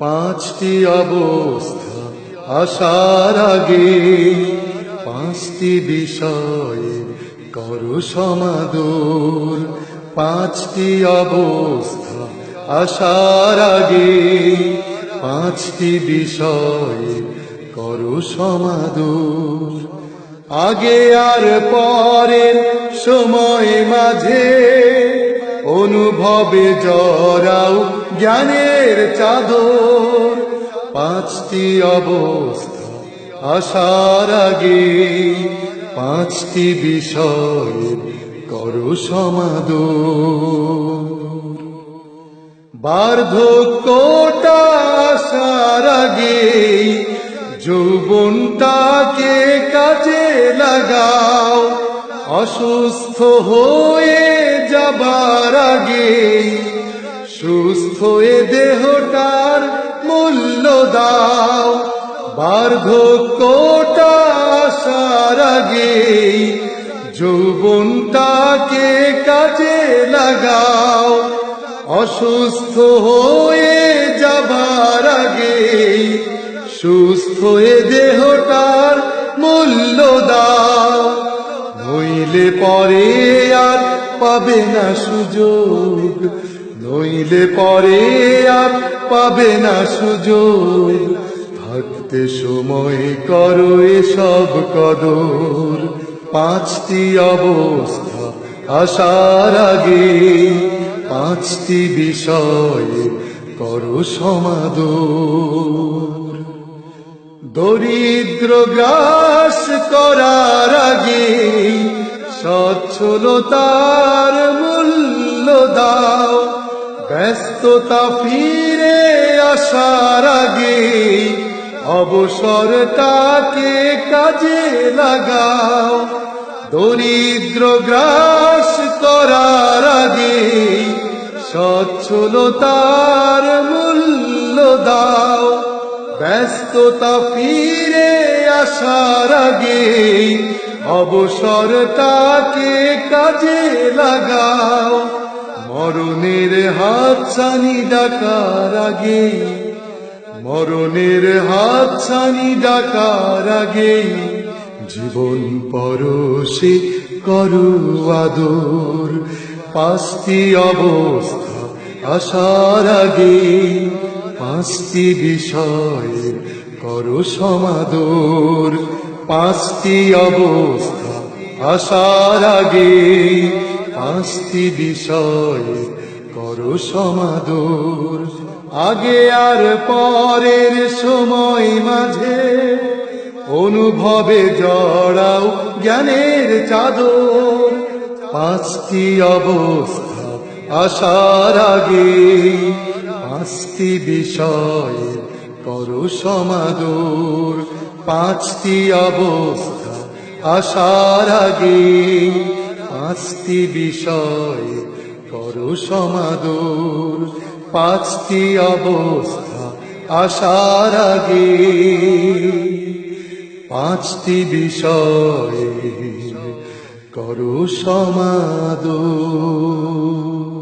পাঁচটি অবস্থা আসার আগে পাঁচটি বিষয়ে করো সমাদর। পাঁচটি অবস্থা আসার আগে পাঁচটি বিষয়ে করো সমাদর। আগে আর পরের সময় মাঝে অনুভবে জড়াও জ্ঞানের চাদর, পাঁচটি অবস্থা আসার আগে পাঁচটি বিষয় করো সমাদর। বার্ধক্যটা আসার আগে যৌবনটাকে কাজে লাগাও, অসুস্থ হয়ে যাবার আগে সুস্থ এ দেহটার মূল্য দাও। বার্ধক্যটা আসার আগে যৌবনটাকে কাজে লাগাও। অসুস্থ হয়ে যাবার আগে সুস্থ এ দেহটার মূল্য দাও। নইলে পরে আর পাবে না সুযোগ। নইলে পরে আর পাবে না সুযোগ। থাকতে সময় করো এসব কদর। পাঁচটি অবস্থা আসার আগে পাঁচটি বিষয়ে করো সমাদর। দরিদ্র গ্রাস করার আগে দাও ব্যস্ততা ফিরে আসার আগে অবসরটাকে কাজে লাগাও। দরিদ্র গ্রাস করার আগে সচ্ছলতার মূল্য দাও। ব্যস্ততা ফিরে আসার আগে অবসরটাকে কাজে লাগাও। মরণের হাত ছানি ডাকার আগে, মরণের হাত ছানি ডাকার আগে, জীবন পরশে করু আদর, পাঁচটি অবস্থা আসার আগে, পাঁচটি বিষয়ে করো সমাদর, পাঁচটি অবস্থা আসার আগে। পাঁচটি বিষয়ে, করো সমাদর। আগে আর পরের সময় মাঝে, অনুভবে জড়াও জ্ঞানের চাদর। পাঁচটি অবস্থা আসার আগে পাঁচটি বিষয়ে, করো সমাদর। পাঁচটি অবস্থা আসার আগে পাঁচটি বিষয় করো সমাদর। পাঁচটি অবস্থা আসার আগে। পাঁচটি বিষয় করো সমাদর।